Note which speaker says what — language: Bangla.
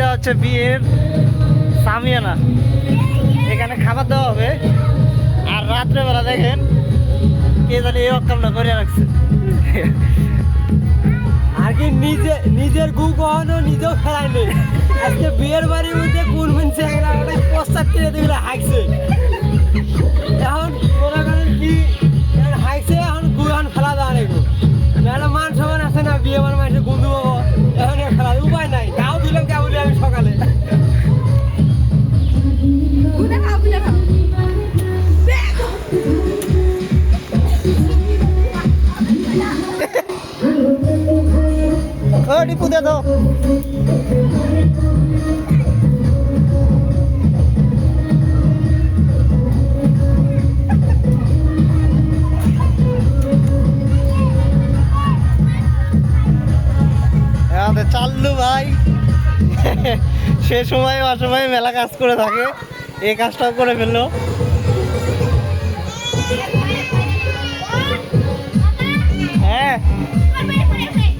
Speaker 1: এটা হচ্ছে বিয়ের সামিয়ানা। এখানে খাবার দেওয়া হবে। আর রাত্রেবেলা দেখেন কে জানি এই অক্কামটা করে রাখছে।
Speaker 2: আর কি নিজে নিজের গু কখনো নিজেও ফেলায় নেই। আজকে বিয়ের বাড়ির মধ্যে কোন মিনছে পশ্চাৎ টেনে দেখলে হাঁকছে। এখন মনে করেন কি হাঁকছে, এখন গু ফেলা দেওয়া নেই নাহলে মান সমান আছে না, বিয়ে মানে মানুষের বন্ধু সকালে।
Speaker 1: ডিপু দে দাও। চাল্লু ভাই। সে সময় অসময়ে মেলা কাজ করে থাকে এই কাজটাও করে ফেলল। হ্যাঁ।, হ্যাঁ।